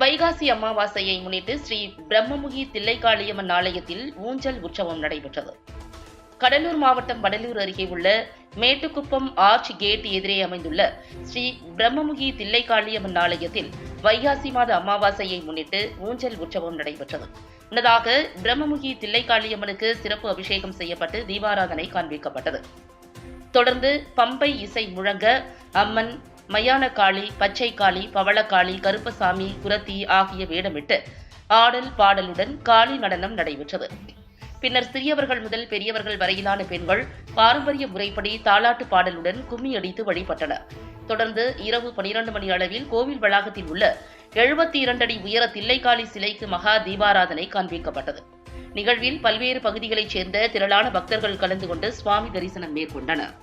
வைகாசி அமாவாசையை முன்னிட்டு ஸ்ரீ பிரம்மமுகி தில்லைக்காளியம்மன் ஆலயத்தில் ஊஞ்சல் உற்சவம் நடைபெற்றது. கடலூர் மாவட்டம் வடலூர் அருகே உள்ள மேட்டுக்குப்பம் ஆர்ச் கேட் எதிரே அமைந்துள்ள ஸ்ரீ பிரம்மமுகி தில்லைக்காளியம்மன் ஆலயத்தில் வைகாசி மாத அமாவாசையை முன்னிட்டு ஊஞ்சல் உற்சவம் நடைபெற்றது. முன்னதாக பிரம்மமுகி தில்லைக்காளியம்மனுக்கு சிறப்பு அபிஷேகம் செய்யப்பட்டு தீபாராதனை காண்பிக்கப்பட்டது. தொடர்ந்து பம்பை இசை முழங்க அம்மன் மயான காளி பச்சைக்காளி பவளக்காளி கருப்பசாமி குரத்தி ஆகிய வேடமிட்டு ஆடல் பாடலுடன் காளி நடனம் நடைபெற்றது. பின்னர் சிறியவர்கள் முதல் பெரியவர்கள் வரையிலான பெண்கள் பாரம்பரிய முறைப்படி தாலாட்டு பாடலுடன் கும்மி அடித்து வழிபட்டனர் தொடர்ந்து இரவு பனிரெண்டு மணி அளவில் கோவில் வளாகத்தில் உள்ள எழுபத்தி இரண்டு அடி உயர தில்லைக்காளி சிலைக்கு மகா தீபாராதனை காண்பிக்கப்பட்டது. நிகழ்வில் பல்வேறு பகுதிகளைச் சேர்ந்த திரளான பக்தர்கள் கலந்து கொண்டு சுவாமி தரிசனம் மேற்கொண்டனர்.